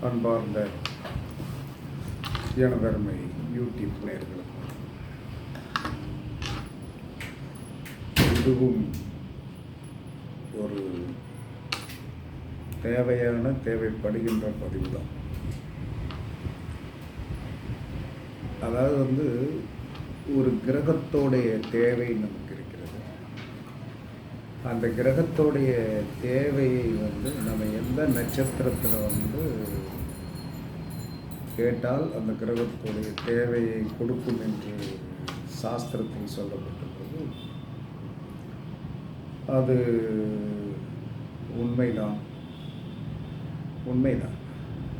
அன்பார்ந்த எனதருமை யூடியூப் நேயர்களுக்கு இதுவும் ஒரு தேவையான தேவைப்படுகின்ற பதிவு தான் அதாவது வந்து ஒரு கிரகத்தோடைய தேவை நமக்கு அந்த கிரகத்தோடைய தேவையை வந்து நம்ம எந்த நட்சத்திரத்தில் வந்து கேட்டால் அந்த கிரகத்துடைய தேவையை கொடுக்கும் என்று சாஸ்திரத்தில் சொல்லப்பட்டுள்ளது அது உண்மைதான். உண்மைதான்.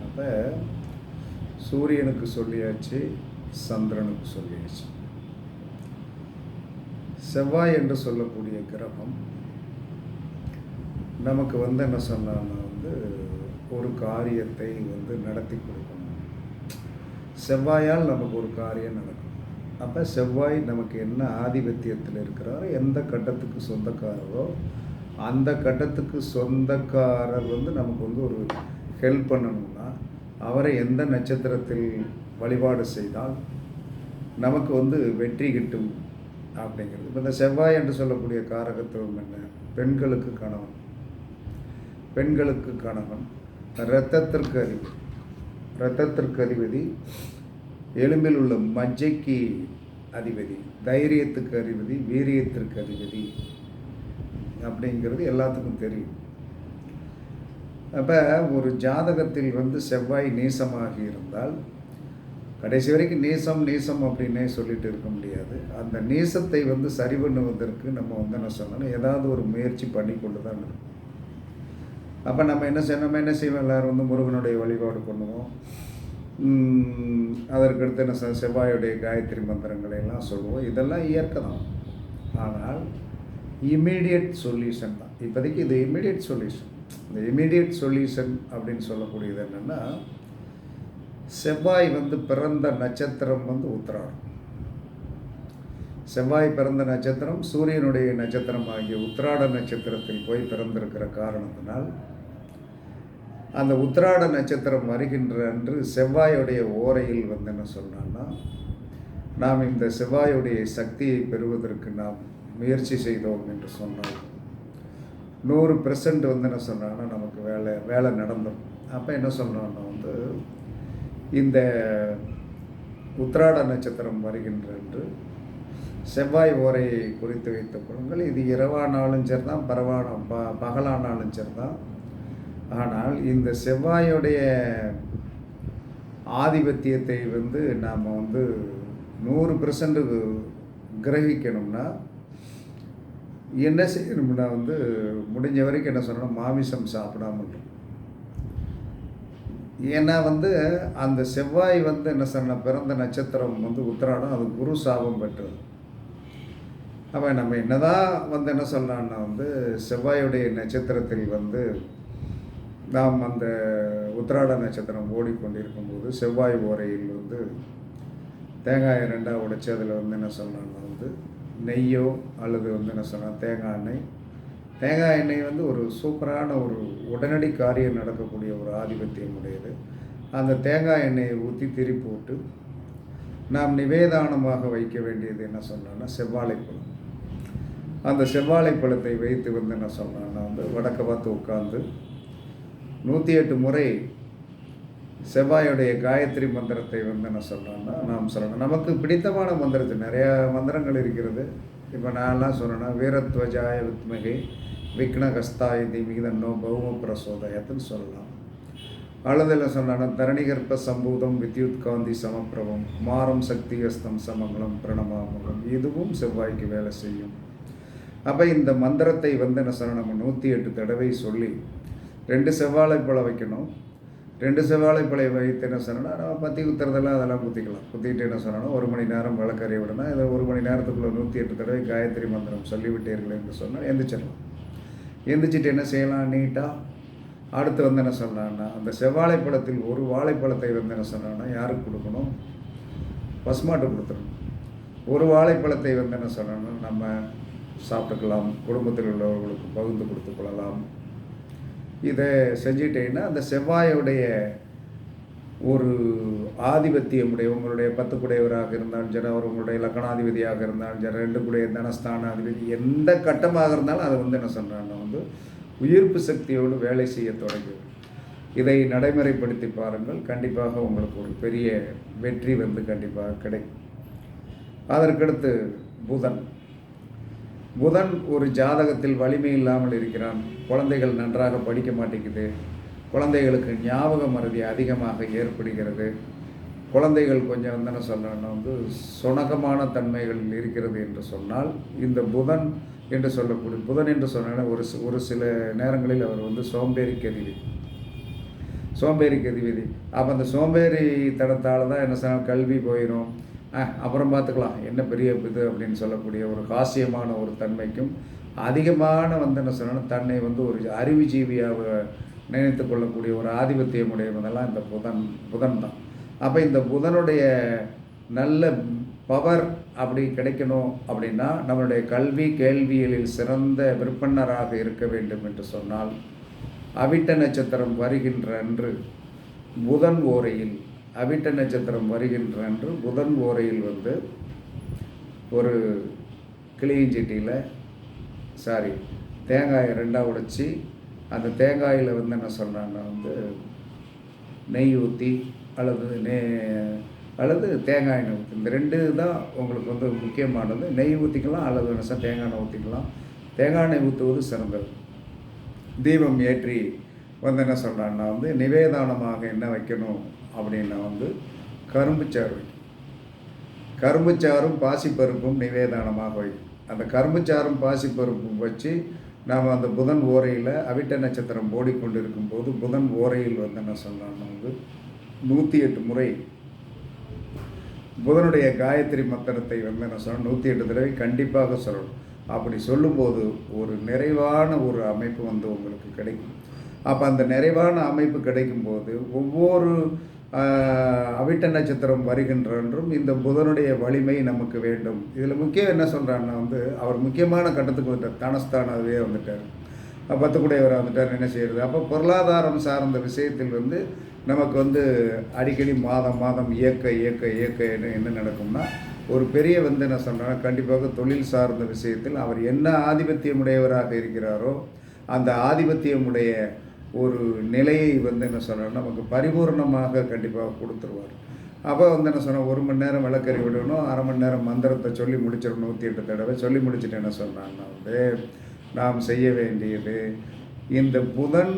அப்போ சூரியனுக்கு சொல்லியாச்சு சந்திரனுக்கு சொல்லியாச்சு. செவ்வாய் என்று சொல்லக்கூடிய கிரகம் நமக்கு வந்து என்ன சொன்னான்னா வந்து ஒரு காரியத்தை வந்து நடத்தி கொடுக்கணும். செவ்வாயால் நமக்கு ஒரு காரியம் நடக்கும். அப்போ செவ்வாய் நமக்கு என்ன ஆதிபத்தியத்தில் இருக்கிறாரோ எந்த கட்டத்துக்கு சொந்தக்காரரோ அந்த கட்டத்துக்கு சொந்தக்காரர் வந்து நமக்கு வந்து ஒரு ஹெல்ப் பண்ணணும்னா அவரை எந்த நட்சத்திரத்தில் வழிபாடு செய்தால் நமக்கு வந்து வெற்றி கிட்டும் அப்படிங்கிறது. இப்போ இந்த செவ்வாய் என்று சொல்லக்கூடிய காரகத்துவம் என்ன? பெண்களுக்கு கணவன். பெண்களுக்கு கணவன் இரத்தத்திற்கு அதிபதி இரத்தத்திற்கு அதிபதி. எலும்பில் உள்ள மஜ்ஜைக்கு அதிபதி. தைரியத்துக்கு அதிபதி. வீரியத்திற்கு அதிபதி. அப்படிங்கிறது எல்லாத்துக்கும் தெரியும். அப்போ ஒரு ஜாதகத்தில் வந்து செவ்வாய் நீசமாக இருந்தால் கடைசி வரைக்கும் நீசம் நீசம் அப்படின்னே சொல்லிட்டு இருக்க முடியாது. அந்த நீசத்தை வந்து சரி பண்ணுவதற்கு நம்ம வந்து என்ன சொல்லணும்? ஏதாவது ஒரு முயற்சி பண்ணி கொண்டு தான் இருக்கும் அப்போ நம்ம என்ன செய்ய நம்ம என்ன செய்வோம்? எல்லோரும் வந்து முருகனுடைய வழிபாடு பண்ணுவோம். அதற்கடுத்து என்ன செவ்வாயுடைய காயத்ரி மந்திரங்களை எல்லாம் சொல்லுவோம் இதெல்லாம் இயற்கை தான். ஆனால் இமீடியட் சொல்யூஷன் தான். இப்போதைக்கு இது இமீடியட் சொல்யூஷன் இந்த இமீடியட் சொல்யூஷன் அப்படின்னு சொல்லக்கூடியது என்னென்னா செவ்வாய் வந்து பிறந்த நட்சத்திரம் வந்து உத்திராடம். செவ்வாய் பிறந்த நட்சத்திரம் சூரியனுடைய நட்சத்திரம் ஆகிய உத்திராட நட்சத்திரத்தில் போய் பிறந்திருக்கிற காரணத்தினால் அந்த உத்திராட நட்சத்திரம் வருகின்ற அன்று செவ்வாயுடைய ஓரையில் வந்து என்ன சொன்னான்னா நாம் இந்த செவ்வாயுடைய சக்தியை பெறுவதற்கு நாம் முயற்சி செய்தோம் என்று சொன்னால் நூறு பெர்சன்ட் வந்து என்ன சொன்னான்னா நமக்கு வேலை வேலை நடந்தோம் அப்போ என்ன சொன்னோன்னா வந்து இந்த உத்திராட நட்சத்திரம் வருகின்ற என்று செவ்வாய் ஓரையை குறித்து வைத்த கொள்ளுங்கள். இது இரவானாலும் சரி தான் பரவான ப பகலானாலும் சரி தான் ஆனால் இந்த செவ்வாயுடைய ஆதிபத்தியத்தை வந்து நாம் வந்து நூறு பெர்சன்ட் கிரகிக்கணும்னா என்ன செய்யணும்னா வந்து முடிஞ்ச வரைக்கும் என்ன சொல்லணும் மாமிசம் சாப்பிடாம இருக்கணும். ஏன்னா வந்து அந்த செவ்வாய் வந்து என்ன சொன்ன பிறந்த நட்சத்திரம் வந்து உத்திராடம் அது குரு சாபம் பெற்றது அப்போ நம்ம என்னதான் வந்து என்ன சொல்லலாம்னா வந்து செவ்வாயுடைய நட்சத்திரத்தில் வந்து நாம் அந்த உத்திராட நட்சத்திரம் ஓடிக்கொண்டிருக்கும் போது செவ்வாய் ஓரையில் வந்து தேங்காயை ரெண்டாக உடைச்சி அதில் வந்து என்ன சொல்லணும்னா வந்து நெய்யோ அல்லது வந்து என்ன சொல்லலாம் தேங்காய் எண்ணெய். தேங்காய் எண்ணெய் வந்து ஒரு சூப்பரான ஒரு உடனடி காரியம் நடக்கக்கூடிய ஒரு ஆதிபத்தியம் உடையது. அந்த தேங்காய் எண்ணெயை ஊற்றி திரி போட்டு நாம் நிவேதானமாக வைக்க வேண்டியது என்ன சொன்னோன்னா செவ்வாழைப்பழம் அந்த செவ்வாழைப்பழத்தை வைத்து வந்து என்ன சொன்னோன்னா வந்து வடக்க பார்த்து உட்காந்து நூற்றி எட்டு முறை செவ்வாயுடைய காயத்ரி மந்திரத்தை வந்து என்ன சொல்கிறோன்னா நாம் சொல்லணும். நமக்கு பிடித்தமான மந்திரத்து நிறையா மந்திரங்கள் இருக்கிறது. இப்போ நான்லாம் சொன்னேன்னா வீரத்வஜாய வித்மகி விக்னகஸ்தாய தீமிதன்னோ பௌம பிரசோதயத்துன்னு சொல்லலாம். அல்லது இல்லை சொன்னான்னா தரணிகற்ப சம்பூதம் வித்யுத் காந்தி சமப்பிரபம் மாரம் சக்தி அஸ்தம் சமங்கலம் பிரணமாமங்கலம் இதுவும் செவ்வாய்க்கு வேலை செய்யும். அப்போ இந்த மந்திரத்தை வந்து என்ன சொல்லணும் நம்ம நூற்றி எட்டு தடவை சொல்லி ரெண்டு செவ்வாழைப்பழம் வைக்கணும். ரெண்டு செவ்வாழைப்பழை வைத்து என்ன சொன்னோன்னா நம்ம பற்றி குத்துறதெல்லாம் அதெல்லாம் குத்திக்கலாம். குத்திட்டு என்ன சொன்னோன்னா ஒரு மணி நேரம் விளக்கறிய விடணும். இதை ஒரு மணி நேரத்துக்குள்ளே நூற்றி எட்டு தடவை காயத்ரி மந்திரம் சொல்லிவிட்டீர்கள் என்று சொன்னால் எந்திரிச்சிடலாம். எந்திரிச்சிட்டு என்ன செய்யலாம்? நீட்டாக அடுத்து வந்து என்ன சொன்னான்னா அந்த செவ்வாழைப்பழத்தில் ஒரு வாழைப்பழத்தை வந்து என்ன சொன்னான்னா யாருக்கு கொடுக்கணும்? பசுமாட்டு கொடுத்துடணும். ஒரு வாழைப்பழத்தை வந்து என்ன சொன்னோன்னா நம்ம சாப்பிட்டுக்கலாம். குடும்பத்தில் உள்ளவர்களுக்கு பகிர்ந்து கொடுத்து கொள்ளலாம். இதை செஞ்சிட்டேன்னா அந்த செவ்வாயுடைய ஒரு ஆதிபத்தியமுடைய உங்களுடைய பத்து குடையவராக இருந்தாலும் சரி அவர் உங்களுடைய லக்கணாதிபதியாக இருந்தாலும் சரி ரெண்டு குடைய தனஸ்தானாதிபதி எந்த கட்டமாக இருந்தாலும் அதை வந்து என்ன சொல்கிறாங்கன்னா வந்து உயிர்ப்பு சக்தியோடு வேலை செய்ய தொடங்கி இதை நடைமுறைப்படுத்தி பாருங்கள். கண்டிப்பாக உங்களுக்கு ஒரு பெரிய வெற்றி வந்து கண்டிப்பாக கிடைக்கும். அதற்கடுத்து புதன். புதன் ஒரு ஜாதகத்தில் வலிமை இல்லாமல் இருக்கிறான். குழந்தைகள் நன்றாக படிக்க மாட்டேங்குது. குழந்தைகளுக்கு ஞாபக மறதி அதிகமாக ஏற்படுகிறது. குழந்தைகள் கொஞ்சம் வந்து என்ன சொல்லணும்னா வந்து சுணகமான தன்மைகள் இருக்கிறது என்று சொன்னால் இந்த புதன் என்று சொல்லக்கூடிய புதன் என்று சொன்னால் ஒரு ஒரு சில நேரங்களில் அவர் வந்து சோம்பேறி கதிவி. சோம்பேறி கதிவிதி. அப்போ அந்த சோம்பேறி தடத்தால் தான் என்ன சொன்னால் கல்வி போயிடும் அப்புறம் பார்த்துக்கலாம். என்ன பெரிய இது அப்படின்னு சொல்லக்கூடிய ஒரு காசியமான ஒரு தன்மைக்கும் அதிகமான வந்து என்ன சொல்லணும் தன்னை வந்து ஒரு அறிவுஜீவியாக நினைத்து கொள்ளக்கூடிய ஒரு ஆதிபத்தியமுடையவதெல்லாம் இந்த புதன் புதன் தான். அப்போ இந்த புதனுடைய நல்ல பவர் அப்படி கிடைக்கணும் அப்படின்னா நம்மளுடைய கல்வி கேள்வியலில் சிறந்த விற்பனராக இருக்க வேண்டும் என்று சொன்னால் அவிட்ட நட்சத்திரம் வருகின்ற அன்று புதன் ஓரையில் அவிட்ட நட்சத்திரம் வருகின்ற அன்று புதன் ஓரையில் வந்து ஒரு கிளியஞ்சட்டியில் சாரி தேங்காயை ரெண்டாக உடைச்சி அந்த தேங்காயில் வந்து என்ன சொல்கிறாங்கன்னா வந்து நெய் ஊற்றி அல்லது நெய் அல்லது தேங்காய் எண்ணெய் ஊற்றி இந்த ரெண்டு தான் உங்களுக்கு வந்து முக்கியமானது. நெய் ஊற்றிக்கலாம் அல்லது என்ன சார் தேங்காய் எண்ணெய் ஊற்றிக்கலாம் தேங்காய் எண்ணெய் ஊற்றுவது சிறந்தது. தீபம் ஏற்றி வந்து என்ன சொல்கிறான்னா வந்து நிவேதானமாக என்ன வைக்கணும்? அப்படின்னா வந்து கரும்புச்சாறு வைக்கணும். கரும்புச்சாறும் பாசிப்பருப்பும் நிவேதானமாக வைக்கும் அந்த கரும்புச்சாறும் பாசிப்பருப்பும் வச்சு நாம் அந்த புதன் ஓரையில் அவிட்ட நட்சத்திரம் ஓடிக்கொண்டிருக்கும் போது புதன் ஓரையில் வந்து என்ன சொல்லலாம்னா வந்து நூற்றி எட்டு முறை புதனுடைய காயத்ரி மந்திரத்தை வந்து என்ன சொல்லணும் நூற்றி எட்டு தடவை கண்டிப்பாக சொல்லணும். அப்படி சொல்லும்போது ஒரு நிறைவான ஒரு அமைப்பு வந்து உங்களுக்கு கிடைக்கும். அப்போ அந்த நிறைவான அமைப்பு கிடைக்கும்போது ஒவ்வொரு அவிட்ட நட்சத்திரம் வருகின்றன்றும் இந்த புதனுடைய வலிமை நமக்கு வேண்டும். இதில் முக்கியம் என்ன சொல்கிறான்னா வந்து அவர் முக்கியமான கட்டத்துக்கு வந்துட்டார். தனஸ்தானாகவே வந்துட்டார். பத்துக்குடையவர் வந்துட்டார். என்ன செய்கிறது அப்போ பொருளாதாரம் சார்ந்த விஷயத்தில் வந்து நமக்கு வந்து அடிக்கடி மாதம் மாதம் இயக்க இயக்க இயக்க என்ன என்ன நடக்கும்னா ஒரு பெரிய வந்து என்ன சொல்கிறேன்னா கண்டிப்பாக தொழில் சார்ந்த விஷயத்தில் அவர் என்ன ஆதிபத்தியமுடையவராக இருக்கிறாரோ அந்த ஆதிபத்தியமுடைய ஒரு நிலையை வந்து என்ன சொன்னால் நமக்கு பரிபூர்ணமாக கண்டிப்பாக கொடுத்துருவார். அப்போ வந்து என்ன சொன்னால் ஒரு மணி நேரம் விளக்கறி விடணும் அரை மணி நேரம் மந்திரத்தை சொல்லி முடிச்சிடணும் நூற்றி எட்டு தடவை சொல்லி முடிச்சுட்டு என்ன சொன்னாங்கன்னா வந்து நாம் செய்ய வேண்டியது இந்த புதன்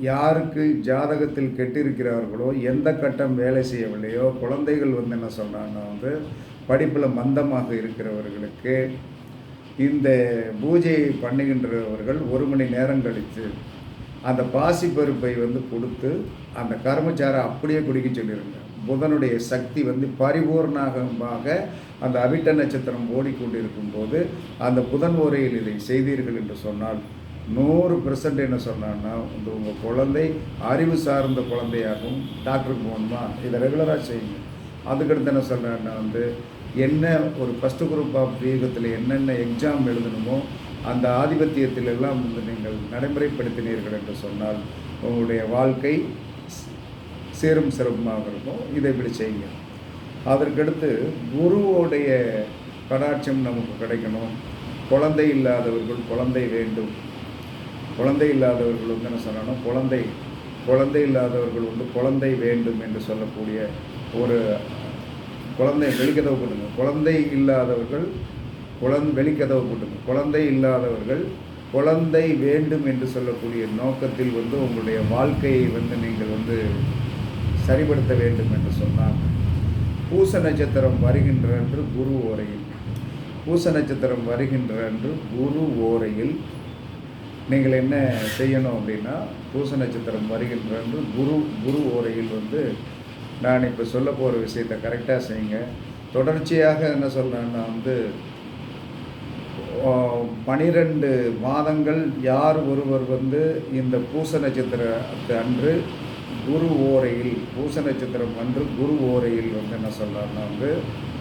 யாருக்கு ஜாதகத்தில் கெட்டிருக்கிறார்களோ எந்த கட்டம் வேலை செய்யவில்லையோ குழந்தைகள் வந்து என்ன சொன்னாங்கன்னா வந்து படிப்பில் மந்தமாக இருக்கிறவர்களுக்கு இந்த பூஜையை பண்ணுகின்றவர்கள் ஒரு மணி நேரம் கழித்து அந்த பாசிப்பருப்பை வந்து கொடுத்து அந்த கர்மச்சாரை அப்படியே குடிக்க சொல்லியிருங்க புதனுடைய சக்தி வந்து பரிபூர்ணமாக அந்த அவிட்ட நட்சத்திரம் ஓடிக்கொண்டிருக்கும் போது அந்த புதன் உரையில் இதை செய்தீர்கள் என்று சொன்னால் நூறு பெர்சன்ட் என்ன சொன்னான்னா வந்து உங்கள் குழந்தை அறிவு சார்ந்த குழந்தையாகவும் டாக்டருக்கு போகணுமா? இதை ரெகுலராக செய்யுங்க. அதுக்கடுத்து என்ன சொல்கிறேன்னா வந்து என்ன ஒரு ஃபஸ்ட்டு குரூப் ஆஃப் வியூகத்தில் என்னென்ன எக்ஸாம் எழுதணுமோ அந்த ஆதிபத்தியத்தில் எல்லாம் வந்து நீங்கள் நடைமுறைப்படுத்தினீர்கள் என்று சொன்னால் உங்களுடைய வாழ்க்கை சீரும் சிறப்புமாக இருக்கும். இதை இப்படி செய்யுங்க அதற்கடுத்து குருவோடைய கடாட்சம் நமக்கு கிடைக்கணும். குழந்தை இல்லாதவர்கள் குழந்தை வேண்டும். குழந்தை இல்லாதவர்கள் வந்து என்ன சொல்லணும்? குழந்தை. குழந்தை இல்லாதவர்கள் வந்து குழந்தை வேண்டும் என்று சொல்லக்கூடிய ஒரு குழந்தை வெளிக்கதவு கொடுங்க. குழந்தை இல்லாதவர்கள் குழந்தை வெளிக்கதவு போட்டுங்க குழந்தை இல்லாதவர்கள் குழந்தை வேண்டும் என்று சொல்லக்கூடிய நோக்கத்தில் வந்து உங்களுடைய வாழ்க்கையை வந்து நீங்கள் வந்து சரிப்படுத்த வேண்டும் என்று சொன்னாங்க. பூச நட்சத்திரம் வருகின்ற அன்று குரு ஓரையில். பூச நட்சத்திரம் வருகின்ற அன்று குரு ஓரையில். நீங்கள் என்ன செய்யணும் அப்படின்னா பூச நட்சத்திரம் வருகின்ற அன்று குரு குரு ஓரையில் வந்து நான் இப்போ சொல்ல போகிற விஷயத்தை கரெக்டாக செய்யுங்க. தொடர்ச்சியாக என்ன சொல்கிறேன்னா வந்து பனிரெண்டு மாதங்கள் யார் ஒருவர் வந்து இந்த பூச நட்சத்திரத்து அன்று குரு ஓரையில் பூச நட்சத்திரம் அன்று குரு ஓரையில் வந்து என்ன சொல்கிறாருன்னா வந்து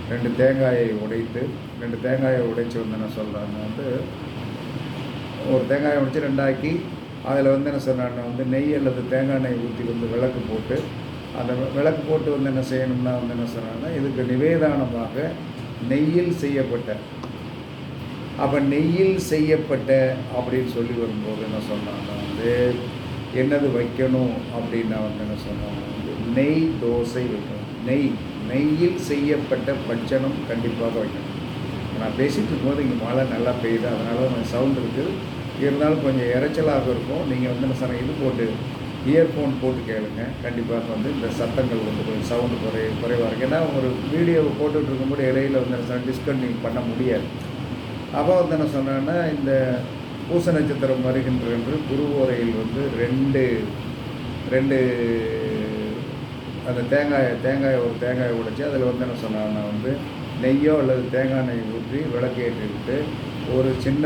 ரெண்டு தேங்காயை உடைத்து ரெண்டு தேங்காயை உடைச்சி வந்து என்ன சொல்கிறாருன்னா வந்து ஒரு தேங்காயை உடைச்சி ரெண்டாக்கி அதில் வந்து என்ன சொன்னான்னா வந்து நெய் அல்லது தேங்காய் எண்ணெய் ஊற்றி வந்து விளக்கு போட்டு அந்த விளக்கு போட்டு வந்து என்ன செய்யணும்னா வந்து என்ன சொல்கிறாங்கன்னா இதுக்கு நிவேதானமாக நெய்யில் செய்யப்பட்ட அப்போ நெய்யில் செய்யப்பட்ட அப்படின்னு சொல்லி வரும்போது என்ன சொன்னாங்க வந்து என்னது வைக்கணும் அப்படின்னா வந்து என்ன சொன்னாங்க வந்து நெய் தோசை வைக்கணும். நெய் நெய்யில் செய்யப்பட்ட பட்சணம் கண்டிப்பாக வைக்கணும். நான் பேசிகிட்டு இருக்கும்போது இங்கே மழை நல்லா பெய்யுது அதனால் கொஞ்சம் சவுண்ட் இருக்குது இருந்தாலும் கொஞ்சம் இறைச்சலாக இருக்கும். நீங்கள் வந்து என்ன சொன்ன இது போட்டு இயர்ஃபோன் போட்டு கேளுங்க. கண்டிப்பாக வந்து இந்த சத்தங்கள் வந்து கொஞ்சம் சவுண்டு குறை குறைவாக இருக்கும் ஏன்னா ஒரு வீடியோவை போட்டுட்ருக்கும்போது இடையில வந்து என்ன சொன்னால் பண்ண முடியாது. அப்போ வந்து என்ன சொன்னேன்னா இந்த பூச நட்சத்திரம் வருகின்ற என்று குருவோரையில் வந்து ரெண்டு ரெண்டு அந்த தேங்காயை தேங்காயை ஒரு தேங்காயை உடைச்சி அதில் வந்து என்ன சொன்னாங்கன்னா வந்து நெய்யோ அல்லது தேங்காய் நெய் ஊற்றி விளக்கேற்றி விட்டு ஒரு சின்ன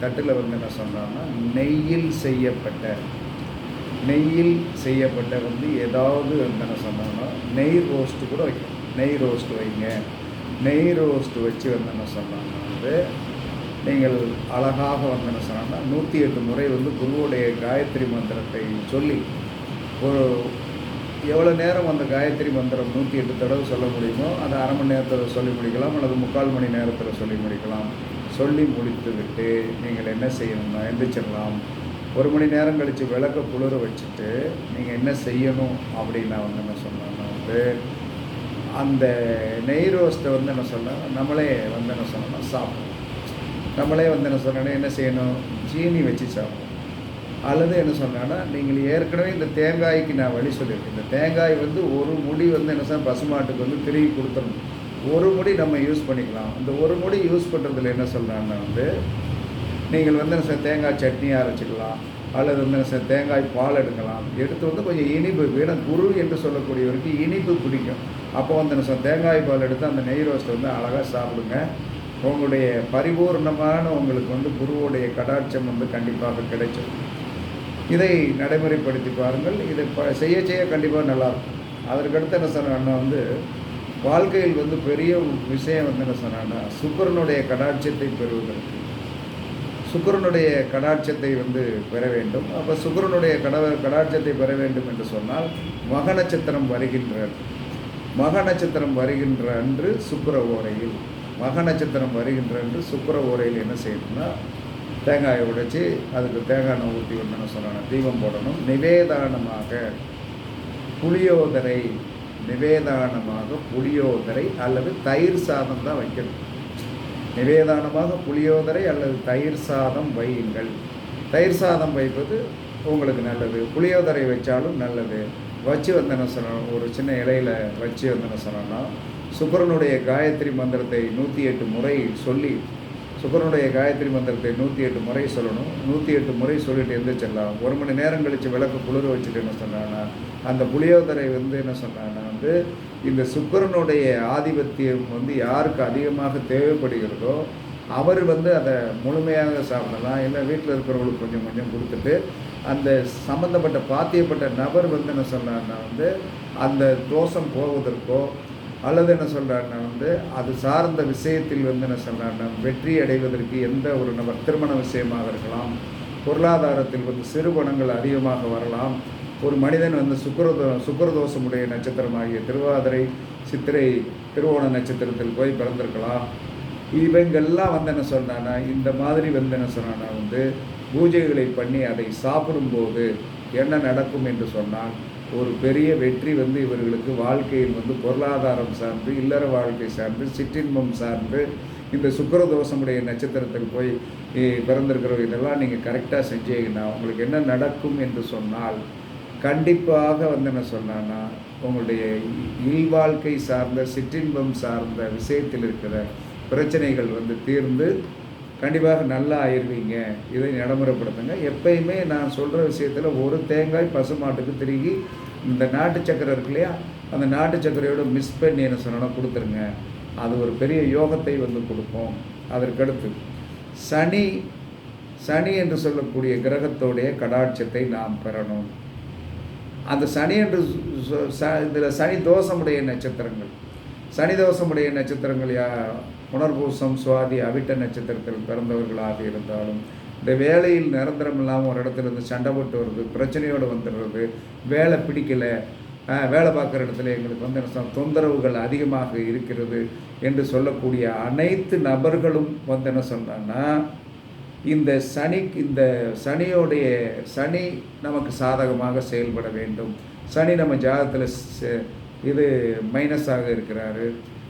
தட்டில் வந்து என்ன சொன்னாங்கன்னா நெய்யில் செய்யப்பட்ட நெய்யில் செய்யப்பட்ட வந்து ஏதாவது வந்து என்ன சொன்னாங்கன்னா நெய் ரோஸ்ட்டு கூட வைக்கணும் நெய் ரோஸ்ட்டு வைங்க. நெய் ரோஸ்ட்டு வச்சு வந்து என்ன சொன்னாங்கன்னா வந்து நீங்கள் அழகாக வந்து என்ன சொன்னாங்கன்னா நூற்றி எட்டு முறை வந்து குருவுடைய காயத்ரி மந்திரத்தை சொல்லி ஒரு எவ்வளோ நேரம் அந்த காயத்ரி மந்திரம் நூற்றி எட்டு தடவை சொல்ல முடியுமோ அதை அரை மணி நேரத்தில் சொல்லி முடிக்கலாம் அல்லது முக்கால் மணி நேரத்தில் சொல்லி முடிக்கலாம். சொல்லி முடித்து விட்டு நீங்கள் என்ன செய்யணும்னா எந்திரிச்சிடலாம். ஒரு மணி நேரம் கழித்து விளக்க குளிர வச்சுட்டு நீங்கள் என்ன செய்யணும் அப்படின்னா வந்து என்ன சொன்னோம்னா வந்து அந்த நெய் ரோஸ்ட்டை வந்து என்ன சொல்லலாம் நம்மளே வந்து என்ன சொல்லணும்? சாப்பிடணும். நம்மளே வந்து என்ன சொன்னோன்னா என்ன செய்யணும்? ஜீனி வச்சு சாப்பிடணும். அல்லது என்ன சொன்னேன்னா நீங்கள் ஏற்கனவே இந்த தேங்காய்க்கு நான் வழி சொல்லியிருக்கேன். இந்த தேங்காய் வந்து ஒரு முடி வந்து என்ன சொன்னால் பசுமாட்டுக்கு வந்து திரும்பி கொடுத்துடணும். ஒரு முடி நம்ம யூஸ் பண்ணிக்கலாம். இந்த ஒரு முடி யூஸ் பண்ணுறதுல என்ன சொல்கிறாங்கன்னா வந்து நீங்கள் வந்து என்ன சார் தேங்காய் சட்னி அரைச்சிக்கலாம். அல்லது வந்து தேங்காய் பால் எடுக்கலாம். எடுத்து வந்து கொஞ்சம் இனிப்பு ஏன்னா குரு என்று சொல்லக்கூடியவருக்கு இனிப்பு பிடிக்கும். அப்போ வந்து என்ன சார் தேங்காய் பால் எடுத்து அந்த நெய் ரோஸ்ட்டை வந்து அழகாக சாப்பிடுங்க. உங்களுடைய பரிபூர்ணமான உங்களுக்கு வந்து குருவுடைய கடாட்சம் வந்து கண்டிப்பாக கிடைக்கும். இதை நடைமுறைப்படுத்தி பாருங்கள். இதை ப செய்ய செய்ய கண்டிப்பாக நல்லாயிருக்கும். அதற்கடுத்து என்ன சொன்னான்னா வந்து வாழ்க்கையில் வந்து பெரிய விஷயம் வந்து என்ன சொன்னான்னா சுக்கரனுடைய கடாட்சியத்தை பெறுவதற்கு. சுக்கரனுடைய கடாட்சத்தை வந்து பெற வேண்டும். அப்போ சுக்கரனுடைய கட கடாட்சத்தை பெற வேண்டும் என்று சொன்னால் மக நட்சத்திரம் வருகின்ற மக நட்சத்திரம் வருகின்ற அன்று சுக்கர ஓரையில் மக நட்சத்திரம் வருகின்ற அன்று சுக்கர ஓரையில் என்ன செய்யணும்னா தேங்காயை உடைச்சி அதுக்கு தேங்காய் எண்ணெய் ஊற்றி வந்து சொல்லணும் தீபம் போடணும். நிவேதானமாக புளியோதரை நிவேதானமாக புளியோதரை அல்லது தயிர் சாதம் தான் வைக்கணும். நிவேதானமாக புளியோதரை அல்லது தயிர் சாதம் வையுங்கள். தயிர் சாதம் வைப்பது உங்களுக்கு நல்லது. புளியோதரை வச்சாலும் நல்லது. வச்சு வந்து என்ன சொல்லணும் ஒரு சின்ன இலையில் வச்சு வந்து என்ன சொல்லணும்னா சுக்கரனுடைய காயத்ரி மந்திரத்தை நூற்றி எட்டு முறை சொல்லி சுக்கரனுடைய காயத்ரி மந்திரத்தை நூற்றி எட்டு முறை சொல்லணும். நூற்றி எட்டு முறை சொல்லிட்டு எந்திரிச்சிடலாம். ஒரு மணி நேரம் கழித்து விளக்கு குளிர வச்சுட்டு என்ன சொன்னாங்கன்னா அந்த புளியோதரை வந்து என்ன சொன்னாங்கன்னா வந்து இந்த சுக்கரனுடைய ஆதிபத்தியம் வந்து யாருக்கு அதிகமாக தேவைப்படுகிறதோ அவர் வந்து அதை முழுமையாக சாப்பிடலாம். இல்லை வீட்டில் இருக்கிறவங்களுக்கு கொஞ்சம் கொஞ்சம் கொடுத்துட்டு அந்த சம்மந்தப்பட்ட பாத்தியப்பட்ட நபர் வந்து என்ன சொல்கிறாருன்னா வந்து அந்த தோஷம் போவதற்கோ அல்லது என்ன சொல்கிறாருன்னா வந்து அது சார்ந்த விஷயத்தில் வந்து என்ன சொல்கிறாருன்னா வெற்றி அடைவதற்கு எந்த ஒரு நபர் திருமண விஷயமாக இருக்கலாம் பொருளாதாரத்தில் வந்து சிறுபணங்கள் அதிகமாக வரலாம் ஒரு மனிதன் வந்து சுக்கரதோ சுக்கரதோஷமுடைய நட்சத்திரமாகிய திருவாதிரை சித்திரை திருவோண நட்சத்திரத்தில் போய் பிறந்திருக்கலாம். இவங்கெல்லாம் வந்து என்ன சொன்னான்னா இந்த மாதிரி வந்து என்ன சொன்னான்னா வந்து பூஜைகளை பண்ணி அதை சாப்பிடும்போது என்ன நடக்கும் என்று சொன்னால் ஒரு பெரிய வெற்றி வந்து இவர்களுக்கு வாழ்க்கையில் வந்து பொருளாதாரம் சார்ந்து இல்லற வாழ்க்கை சார்ந்து சிற்றின்பம் சார்ந்து இந்த சுக்கரதோஷமுடைய நட்சத்திரத்தில் போய் பிறந்திருக்கிறவங்க இதெல்லாம் நீங்கள் கரெக்டாக செஞ்சீங்கன்னா உங்களுக்கு என்ன நடக்கும் என்று சொன்னால் கண்டிப்பாக வந்து என்ன சொன்னான்னா உங்களுடைய இல்வாழ்க்கை சார்ந்த சிற்றின்பம் சார்ந்த விஷயத்தில் இருக்கிற பிரச்சனைகள் வந்து தீர்ந்து கண்டிப்பாக நல்லா ஆயிடுவீங்க இதை நடைமுறைப்படுத்துங்க. எப்பயுமே நான் சொல்கிற விஷயத்தில் ஒரு தேங்காய் பசுமாட்டுக்கு திருகி இந்த நாட்டு சக்கரை இருக்கு இல்லையா அந்த நாட்டு சக்கரையோட மிஸ் பண்ணி என்ன சொன்னால் கொடுத்துருங்க. அது ஒரு பெரிய யோகத்தை வந்து கொடுக்கும். அதற்கடுத்து சனி சனி என்று சொல்லக்கூடிய கிரகத்தோடைய கடாட்சத்தை நாம் பெறணும். அந்த சனி என்று இதில் சனி தோஷமுடைய நட்சத்திரங்கள். சனி தோஷமுடைய நட்சத்திரங்கள் யா புனர்பூசம் சுவாதி அவிட்ட நட்சத்திரத்தில் பிறந்தவர்களாக இருந்தாலும் இந்த வேலையில் நிரந்தரம் இல்லாமல் ஒரு இடத்துல இருந்து சண்டை போட்டு வருது பிரச்சனையோடு வந்துடுறது வேலை பிடிக்கலை வேலை பார்க்குற இடத்துல எங்களுக்கு வந்து என்ன தொந்தரவுகள் அதிகமாக இருக்கிறது என்று சொல்லக்கூடிய அனைத்து நபர்களும் வந்து என்ன சொன்னான்னா இந்த சனி இந்த சனியோடைய சனி நமக்கு சாதகமாக செயல்பட வேண்டும். சனி நம்ம ஜாதகத்தில் இது மைனஸாக இருக்கிறாரு.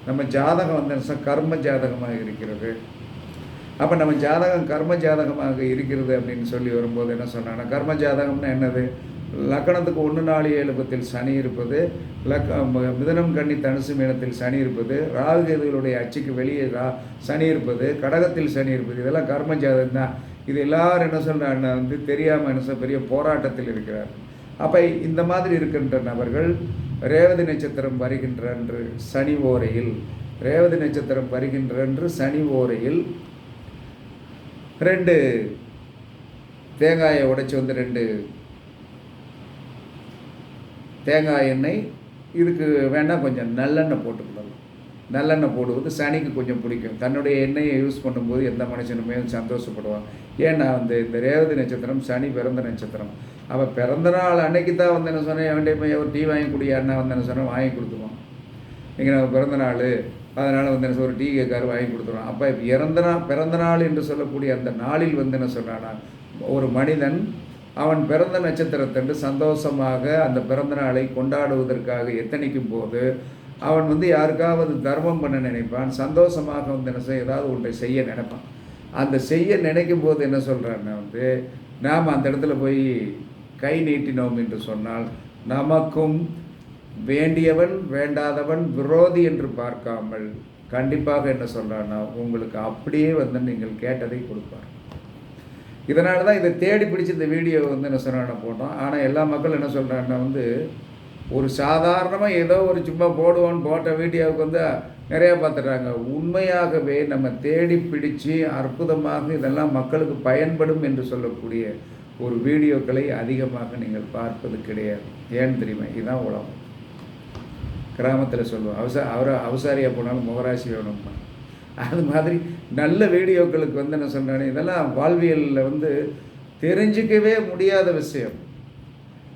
நம்ம ஜாதகம் வந்து கர்ம ஜாதகமாக இருக்கிறது. அப்போ நம்ம ஜாதகம் கர்ம ஜாதகமாக இருக்கிறது அப்படின்னு சொல்லி வரும்போது என்ன சொன்னாங்கன்னா கர்ம ஜாதகம்னா என்னது? லக்கணத்துக்கு ஒன்று நாலு ஏழு பத்தில் சனி இருப்பது லக்க மிதனம் கண்ணி கன்னி தனுசு மீனத்தில் சனி இருப்பது ராகுகேதுகளுடைய அச்சுக்கு வெளியே ரா சனி இருப்பது கடகத்தில் சனி இருப்பது இதெல்லாம் கர்ம ஜாதகம் தான் இது எல்லாரும் என்ன சொல்கிறாங்க வந்து தெரியாமல் என்ன சொல்ல பெரிய போராட்டத்தில் இருக்கிறார். அப்போ இந்த மாதிரி இருக்கின்ற நபர்கள் ரேவதி நட்சத்திரம் வருகின்ற அன்று சனி ஓரையில் ரேவதி நட்சத்திரம் வருகின்ற அன்று சனி ஓரையில் ரெண்டு தேங்காயை உடைச்சி வந்து ரெண்டு தேங்காய் எண்ணெய் இதுக்கு வேண்டாம் கொஞ்சம் நல்லெண்ணெய் போட்டுக்கலாம் நல்லெண்ணெய் போடுவது சனிக்கு கொஞ்சம் பிடிக்கும். தன்னுடைய எண்ணெயை யூஸ் பண்ணும்போது எந்த மனுஷனுமே சந்தோஷப்படுவான். ஏன்னா வந்து இந்த ரேவதி நட்சத்திரம் சனி பிறந்த நட்சத்திரம். அவள் பிறந்த நாள் அன்னைக்கு தான் வந்து என்ன சொன்னேன்? அவன்கிட்ட போய் ஒரு டீ வாங்கி குடி அண்ணா வந்து என்ன சொன்னேன்? வாங்கி கொடுத்துருவான். இங்கே நம்ம பிறந்த நாள். அதனால் வந்து என்ன ஒரு டீ கேட்காரு வாங்கி கொடுத்துருவோம் அப்போ இறந்த நாள் பிறந்த நாள் என்று சொல்லக்கூடிய அந்த நாளில் வந்து என்ன சொன்னான்னா ஒரு மனிதன் அவன் பிறந்த நட்சத்திரத்தன்று சந்தோஷமாக அந்த பிறந்த நாளை கொண்டாடுவதற்காக எத்தனைக்கும் போது அவன் வந்து யாருக்காவது தர்மம் பண்ண நினைப்பான் சந்தோஷமாக வந்து என்ன செய்ய ஏதாவது ஒன்றை செய்ய நினைப்பான். அந்த செய்ய நினைக்கும் போது என்ன சொல்கிறான்னா வந்து நாம் அந்த இடத்துல போய் கை நீட்டினோம் என்று சொன்னால் நமக்கும் வேண்டியவன் வேண்டாதவன் விரோதி என்று பார்க்காமல் கண்டிப்பாக என்ன சொல்கிறான்னா உங்களுக்கு அப்படியே வந்து நீங்கள் கேட்டதை கொடுப்பார். இதனால தான் இதை தேடி பிடிச்சி இந்த வீடியோ வந்து என்ன சொல்கிறாங்க போட்டோம். ஆனால் எல்லா மக்களும் என்ன சொல்கிறாங்கன்னா வந்து ஒரு சாதாரணமாக ஏதோ ஒரு சும்மா போடுவோன்னு போட்ட வீடியோவுக்கு வந்து நிறையா பார்த்துட்றாங்க. உண்மையாகவே நம்ம தேடி பிடிச்சி அற்புதமாக இதெல்லாம் மக்களுக்கு பயன்படும் என்று சொல்லக்கூடிய ஒரு வீடியோக்களை அதிகமாக நீங்கள் பார்ப்பது கிடையாது. ஏன்னு தெரியுமா? இதுதான் உலகம். கிராமத்தில் சொல்லுவோம். அவசா அவரை அவசாரியாக போனாலும் முகராசி வேணும்மா அது மாதிரி நல்ல வீடியோக்களுக்கு வந்து என்ன சொல்கிறேன் இதெல்லாம் வாழ்வியலில் வந்து தெரிஞ்சிக்கவே முடியாத விஷயம்.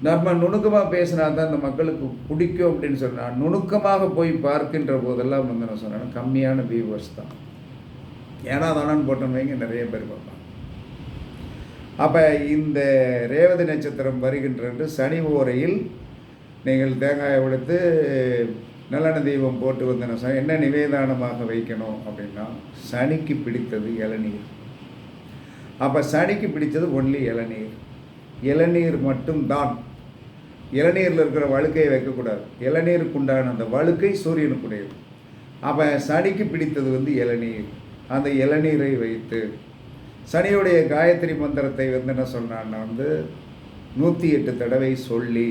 நம்ம நுணுக்கமாக பேசினா தான் இந்த மக்களுக்கு பிடிக்கும் அப்படின்னு சொன்னால் நுணுக்கமாக போய் பார்க்கின்ற போதெல்லாம் வந்து என்ன சொன்னேன்னா கம்மியான வியூவர்ஸ் தான். ஏன்னா தானு போட்டோம் நிறைய பேர் பார்ப்பாங்க. அப்போ இந்த ரேவதி நட்சத்திரம் வருகின்ற சனி ஓரையில் நீங்கள் தேங்காயை உடைத்து நலன தீபம் போட்டு வந்தன என்ன என்ன நிவேதானமாக வைக்கணும் அப்படின்னா சனிக்கு பிடித்தது இளநீர். அப்போ சனிக்கு பிடித்தது ஒன்லி இளநீர். இளநீர் மட்டும்தான். இளநீரில் இருக்கிற வழுக்கையை வைக்கக்கூடாது. இளநீருக்கு உண்டான அந்த வழுக்கை சூரியனுக்குடையது. அப்போ சனிக்கு பிடித்தது வந்து இளநீர். அந்த இளநீரை வைத்து சனியுடைய காயத்ரி மந்திரத்தை வந்து என்ன சொன்னான்னா வந்து நூற்றி எட்டு தடவை சொல்லி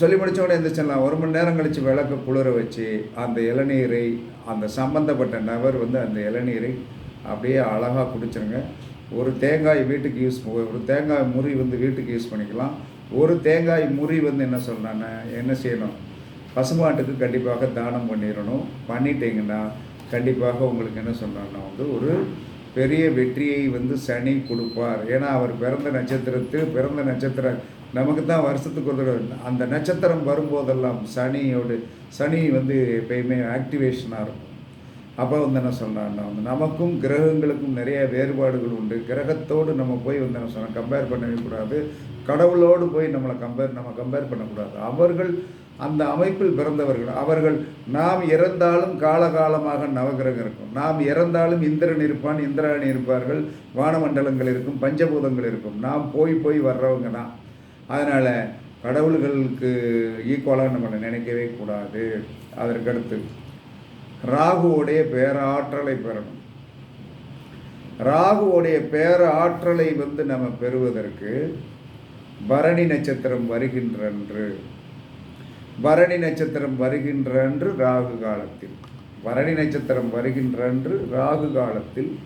சொல்லி முடித்த உடனே எந்திரிச்சிடலாம் ஒரு மணி நேரம் கழித்து விளக்கு குளிர வச்சு அந்த இளநீரை அந்த சம்பந்தப்பட்ட நபர் வந்து அந்த இளநீரை அப்படியே அழகாக குடிச்சிருங்க. ஒரு தேங்காய் வீட்டுக்கு யூஸ் ஒரு தேங்காய் முறி வந்து வீட்டுக்கு யூஸ் பண்ணிக்கலாம். ஒரு தேங்காய் முறி வந்து என்ன சொன்னானே என்ன செய்யணும்? பசுமாட்டுக்கு கண்டிப்பாக தானம் பண்ணிடணும். பண்ணிட்டீங்கன்னா கண்டிப்பாக உங்களுக்கு என்ன சொல்கிறாங்கன்னா வந்து ஒரு பெரிய வெற்றியை வந்து சனி கொடுப்பார். ஏன்னா அவர் பிறந்த நட்சத்திரத்து பிறந்த நட்சத்திரம் நமக்கு தான் வருஷத்துக்கு ஒரு தடவை. அந்த நட்சத்திரம் வரும்போதெல்லாம் சனியோடு சனி வந்து எப்பயுமே ஆக்டிவேஷனாக இருக்கும். அப்போ வந்து என்ன சொல்கிறான்னா வந்து நமக்கும் கிரகங்களுக்கும் நிறைய வேறுபாடுகள் உண்டு. கிரகத்தோடு நம்ம போய் வந்து என்ன சொன்னால் கம்பேர் பண்ணவே கூடாது. கடவுளோடு போய் நம்மளை கம்பேர் நம்ம கம்பேர் பண்ணக்கூடாது. அவர்கள் அந்த அமைப்பில் பிறந்தவர்கள் அவர்கள் நாம் இறந்தாலும் காலகாலமாக நவகிரகம் இருக்கும். நாம் இறந்தாலும் இந்திரன் இருப்பான் இந்திராணி இருப்பார்கள் வானமண்டலங்கள் இருக்கும் பஞ்சபூதங்கள் இருக்கும். நாம் போய் போய் வர்றவங்க தான். அதனால் கடவுள்களுக்கு ஈக்குவலாக நம்ம நினைக்கவே கூடாது. அதற்கடுத்து ராகுவோடைய பேராற்றலை பெறணும். ராகுவோடைய பேராற்றலை வந்து நம்ம பெறுவதற்கு பரணி நட்சத்திரம் வருகின்றன்று. பரணி நட்சத்திரம் வருகின்றன்று ராகு காலத்தில். பரணி நட்சத்திரம் வருகின்றன்று ராகு காலத்தில்.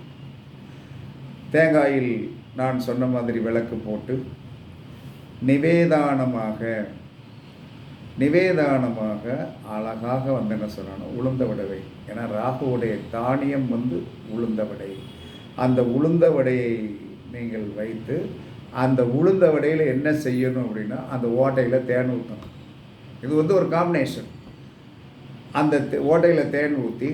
தேங்காயில் நான் சொன்ன மாதிரி விளக்கு போட்டு நிவேதானமாக நிவேதானமாக அழகாக வந்து என்ன சொல்லணும்? உளுந்த விடவை ஏன்னா ராகுவுடைய தானியம் வந்து உளுந்த வடை. அந்த உளுந்த விடையை நீங்கள் வைத்து அந்த உளுந்த வடையில் என்ன செய்யணும் அப்படின்னா அந்த ஓட்டையில் தேன் ஊற்றணும் இது வந்து ஒரு காம்பினேஷன் அந்த தே- ஓட்டையில் தேன் ஊற்றி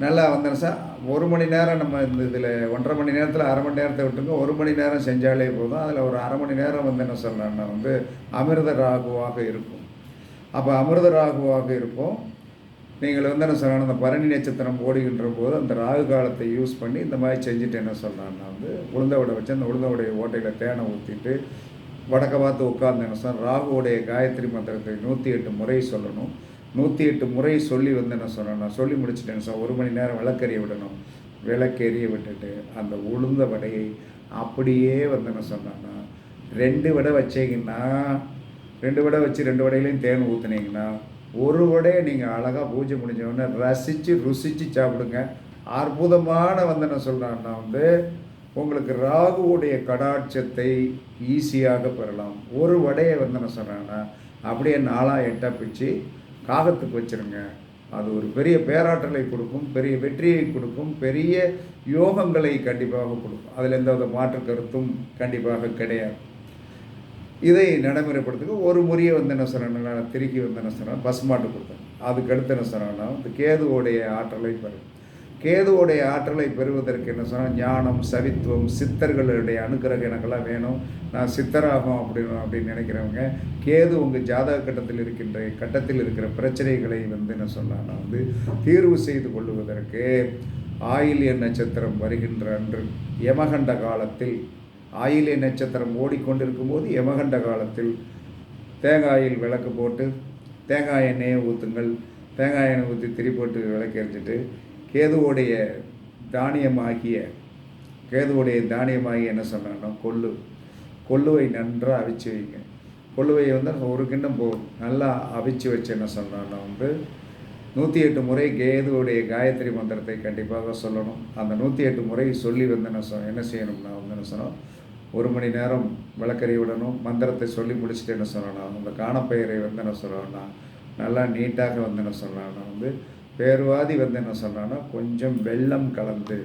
நல்லா வந்தேன் சார். ஒரு மணி நேரம் நம்ம இந்த இதில் ஒன்றரை மணி நேரத்தில் அரை மணி நேரத்தை விட்டுங்க ஒரு மணி நேரம் செஞ்சாலே போதும். அதில் ஒரு அரை மணி நேரம் வந்து என்ன சொல்லலாம்னா வந்து அமிர்த ராகுவாக இருக்கும் அப்போ அமிர்த ராகுவாக இருப்போம். நீங்கள் வந்து என்ன சொல்லணும் அந்த பரணி நட்சத்திரம் ஓடுகின்ற போது அந்த ராகு காலத்தை யூஸ் பண்ணி இந்த மாதிரி செஞ்சுட்டு என்ன சொல்லலாம்னா வந்து உளுந்த வடை வச்சு அந்த உளுந்த உடைய ஓட்டையில் தேனை ஊற்றிட்டு வடக்க பார்த்து உட்கார்ந்து என்ன சொன்னால் ராகுவோடைய காயத்ரி மந்திரத்தை நூற்றி எட்டு முறை சொல்லணும். நூற்றி எட்டு முறை சொல்லி வந்து என்ன சொல்லணும் சொல்லி முடிச்சுட்டேன் சார். ஒரு மணி நேரம் விளக்கறிய விடணும். விளக்கெறிய விட்டுட்டு அந்த உளுந்த வடையை அப்படியே வந்து என்ன சொன்னான்னா ரெண்டு வடை வச்சீங்கன்னா ரெண்டு வடை வச்சு ரெண்டு வடையிலையும் தேன் ஊற்றுனீங்கன்னா ஒரு வடையை நீங்கள் அழகாக பூஜை முடிஞ்சவொடனே ரசித்து ருசித்து சாப்பிடுங்க. அற்புதமான வந்து என்ன சொல்கிறான்னா வந்து உங்களுக்கு ராகுவுடைய கடாட்சத்தை ஈஸியாக பெறலாம். ஒரு வடையை வந்து என்ன சொல்கிறேன்னா அப்படியே நாலாக எட்டாக பிச்சு காகத்துக்கு வச்சிருங்க. அது ஒரு பெரிய பேராற்றலை கொடுக்கும் பெரிய வெற்றியை கொடுக்கும் பெரிய யோகங்களை கண்டிப்பாக கொடுக்கும். அதில் எந்த வித மாற்று கருத்தும் கண்டிப்பாக கிடையாது. இதை நடைமுறைப்படுத்துக்க ஒரு முறையை வந்து என்ன சொன்னேன்னா திருக்கி வந்து என்ன பஸ் மாட்டு கொடுத்தேன் அதுக்கு அடுத்து என்ன? சொன்னா இந்த கேதுவோடைய ஆற்றலை பெறும் கேதுவோடைய ஆற்றலை பெறுவதற்கு என்ன சொன்னால் ஞானம் சவித்துவம் சித்தர்களுடைய அனுக்கிரகம் எனக்கெல்லாம் வேணும். நான் சித்தராகும் அப்படின்னு அப்படின்னு நினைக்கிறவங்க கேது உங்கள் ஜாதக கட்டத்தில் இருக்கின்ற கட்டத்தில் இருக்கிற பிரச்சனைகளை வந்து என்ன சொன்னால் நான் வந்து தீர்வு செய்து கொள்வதற்கு ஆயில்ய நட்சத்திரம் வருகின்ற அன்று யமகண்ட காலத்தில் ஆயில்ய நட்சத்திரம் ஓடிக்கொண்டிருக்கும் போது யமகண்ட காலத்தில் தேங்காயில் விளக்கு போட்டு தேங்காய் எண்ணெயை ஊற்றுங்கள் தேங்காய் எண்ணெய் ஊற்றி திரி போட்டு விளக்கு எரிஞ்சிட்டு கேதுவோடைய தானியமாகிய கேதுவுடைய தானியமாகி என்ன சொன்னான்னா கொள்ளு. கொள்ளுவை நன்றாக அவிச்சு வைங்க. கொள்ளுவை வந்து ஒரு கிண்ணம் போ நல்லா அவிச்சு வச்சு என்ன சொன்னான்னா வந்து நூற்றி எட்டு முறை கேதுவுடைய காயத்ரி மந்திரத்தை கண்டிப்பாக சொல்லணும். அந்த நூற்றி எட்டு முறை சொல்லி வந்து என்ன சொ என்ன செய்யணும்னா வந்து என்ன சொன்னோம் ஒரு மணி நேரம் விளக்கறி விடணும். மந்திரத்தை சொல்லி முடிச்சுட்டு என்ன சொல்லணும் அந்த காணப்பெயரை வந்து என்ன சொல்லணும்னா நல்லா நீட்டாக வந்து என்ன சொல்லணும்னா வந்து பேர்வாதி வந்து என்ன சொல்கிறான்னா கொஞ்சம் வெள்ளம் கலந்து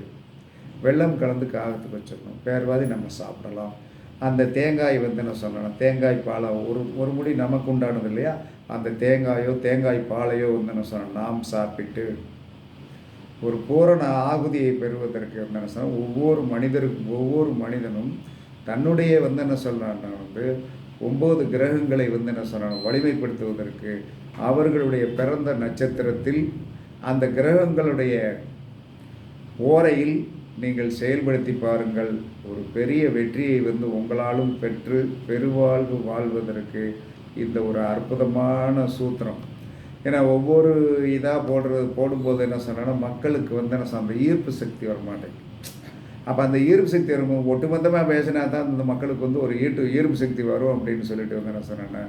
வெள்ளம் கலந்து காகத்துக்கு வச்சிடணும். பேர்வாதி நம்ம சாப்பிடலாம். அந்த தேங்காய் வந்து என்ன சொன்னோன்னா தேங்காய் பாலை ஒரு ஒரு முடி நமக்கு உண்டானது இல்லையா? அந்த தேங்காயோ தேங்காய் பாலையோ வந்து என்ன சொல்லணும் நாம் சாப்பிட்டு ஒரு பூரண ஆகுதியை பெறுவதற்கு வந்து என்ன சொன்னால் ஒவ்வொரு மனிதருக்கும் ஒவ்வொரு மனிதனும் தன்னுடைய வந்து என்ன சொல்கிறான்னா வந்து ஒம்பது கிரகங்களை வந்து என்ன சொல்கிறாங்க வலிமைப்படுத்துவதற்கு அவர்களுடைய பிறந்த நட்சத்திரத்தில் அந்த கிரகங்களுடைய ஓரையில் நீங்கள் செயல்படுத்தி பாருங்கள். ஒரு பெரிய வெற்றியை வந்து உங்களாலும் பெற்று பெருவாழ்வு வாழ்வதற்கு இந்த ஒரு அற்புதமான சூத்திரம். ஏன்னா ஒவ்வொரு இதாக போடுறது போடும்போது என்ன சொன்னா மக்களுக்கு வந்து என்ன அந்த ஈர்ப்பு சக்தி வரமாட்டேங்க அப்போ அந்த ஈர்ப்பு சக்தி வரும்போது ஒட்டுமொத்தமாக பேசினா தான் அந்த மக்களுக்கு வந்து ஒரு ஈட்டு ஈர்ப்பு சக்தி வரும் அப்படின்னு சொல்லிட்டு வந்து என்ன சொன்னேன்னா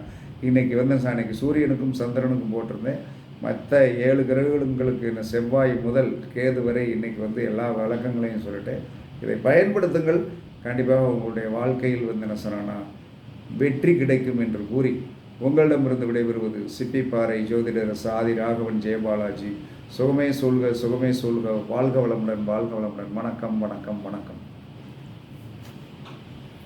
இன்றைக்கி வந்து நான் இன்னைக்கு சூரியனுக்கும் சந்திரனுக்கும் போட்டிருந்தேன். மற்ற ஏழு கிரகங்களுக்கு இந்த செவ்வாய் முதல் கேது வரை இன்றைக்கி வந்து எல்லா வழக்கங்களையும் சொல்லிட்டேன் இதை பயன்படுத்துங்கள். கண்டிப்பாக உங்களுடைய வாழ்க்கையில் வந்து என்ன சொன்னா வெற்றி கிடைக்கும் என்று கூறி உங்களிடமிருந்து விடைபெறுவது சிப்பிப்பாறை ஜோதிடர் சாதி ராகவன் ஜெயபாலாஜி சுகமே சொல்க சுகமே சொல்க வாழ்க வளமுடன் வாழ்க வளமுடன். வணக்கம் வணக்கம் வணக்கம்.